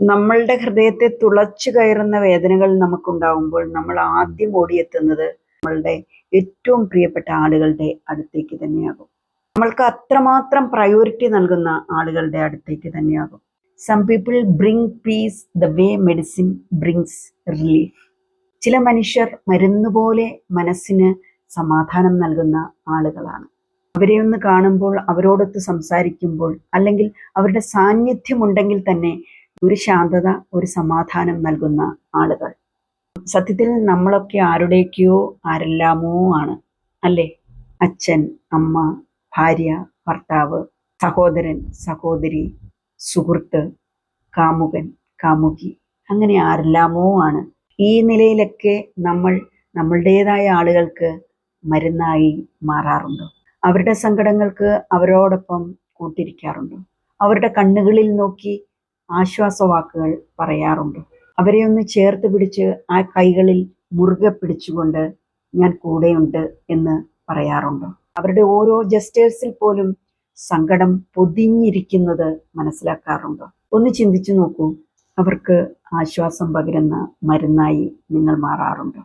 നമ്മളുടെ ഹൃദയത്തെ തുളച്ചു കയറുന്ന വേദനകൾ നമുക്കുണ്ടാകുമ്പോൾ നമ്മൾ ആദ്യം ഓടിയെത്തുന്നത് നമ്മളുടെ ഏറ്റവും പ്രിയപ്പെട്ട ആളുകളുടെ അടുത്തേക്ക് തന്നെയാകും. നമ്മൾക്ക് അത്രമാത്രം പ്രയോറിറ്റി നൽകുന്ന ആളുകളുടെ അടുത്തേക്ക് തന്നെയാകും. Some people bring peace the way medicine brings relief ചില മനുഷ്യർ മരുന്നുപോലെ മനസ്സിന് സമാധാനം നൽകുന്ന ആളുകളാണ്. അവരെ ഒന്ന് കാണുമ്പോൾ അവരോടൊത്ത് സംസാരിക്കുമ്പോൾ അല്ലെങ്കിൽ അവരുടെ സാന്നിധ്യമുണ്ടെങ്കിൽ തന്നെ ഒരു ശാന്തത ഒരു സമാധാനം നൽകുന്ന ആളുകൾ. സത്യത്തിൽ നമ്മളൊക്കെ ആരുടെയൊക്കെയോ ആരെല്ലാമോ ആണ്. അല്ലേ? അച്ഛൻ അമ്മ ഭാര്യ ഭർത്താവ് സഹോദരൻ സഹോദരി സുഹൃത്ത് കാമുകൻ കാമുകി. അങ്ങനെ ആരെല്ലാമോ ആണ്. ഈ നിലയിലൊക്കെ നമ്മൾ നമ്മളുടേതായ ആളുകൾക്ക് മരുന്നായി മാറാറുണ്ടോ. അവരുടെ സങ്കടങ്ങൾക്ക് അവരോടൊപ്പം കൂട്ടിരിക്കാറുണ്ടോ. അവരുടെ കണ്ണുകളിൽ നോക്കി ആശ്വാസവാക്കുകൾ പറയാറുണ്ട്. അവരെ ഒന്ന് ചേർത്ത് പിടിച്ച് ആ കൈകളിൽ മുറുകെ പിടിച്ചുകൊണ്ട് ഞാൻ കൂടെയുണ്ട് എന്ന് പറയാറുണ്ട്. അവരുടെ ഓരോ ജസ്റ്റേഴ്സിൽ പോലും സങ്കടം പൊതിഞ്ഞിരിക്കുന്നത് മനസ്സിലാക്കാറുണ്ട്. ഒന്ന് ചിന്തിച്ചു നോക്കൂ. അവർക്ക് ആശ്വാസം പകരുന്ന മരുന്നായി നിങ്ങൾ മാറാറുണ്ട്.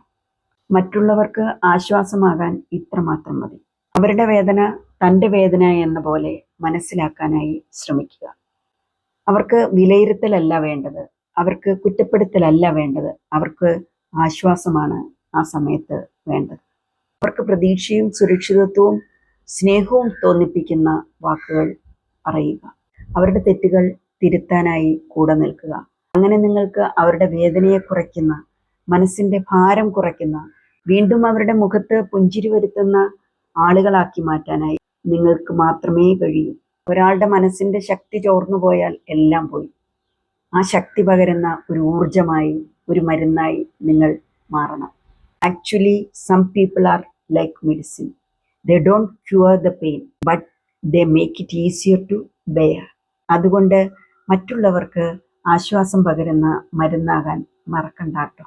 മറ്റുള്ളവർക്ക് ആശ്വാസമാകാൻ ഇത്രമാത്രം മതി. അവരുടെ വേദന തന്റെ വേദന എന്ന പോലെ മനസ്സിലാക്കാനായി ശ്രമിക്കുക. അവർക്ക് വിലയിരുത്തലല്ല വേണ്ടത്. അവർക്ക് കുറ്റപ്പെടുത്തലല്ല വേണ്ടത്. അവർക്ക് ആശ്വാസമാണ് ആ സമയത്ത് വേണ്ടത്. അവർക്ക് പ്രതീക്ഷയും സുരക്ഷിതത്വവും സ്നേഹവും തോന്നിപ്പിക്കുന്ന വാക്കുകൾ പറയുക. അവരുടെ തെറ്റുകൾ തിരുത്താനായി കൂടെ നിൽക്കുക. അങ്ങനെ നിങ്ങൾക്ക് അവരുടെ വേദനയെ കുറയ്ക്കുന്ന മനസ്സിന്റെ ഭാരം കുറയ്ക്കുന്ന വീണ്ടും അവരുടെ മുഖത്ത് പുഞ്ചിരി വരുത്തുന്ന ആളുകളാക്കി മാറ്റാനായി നിങ്ങൾക്ക് മാത്രമേ കഴിയൂ. ഒരാളുടെ മനസ്സിന്റെ ശക്തി ചോർന്നു പോയാൽ എല്ലാം പോയി. ആ ശക്തി പകരുന്ന ഒരു ഊർജമായി ഒരു മരുന്നായി നിങ്ങൾ മാറണം. Actually some people are like medicine they don't cure the pain but they make it easier to bear അതുകൊണ്ട് മറ്റുള്ളവർക്ക് ആശ്വാസം പകരുന്ന മരുന്നാകാൻ മറക്കണ്ടാട്ടോ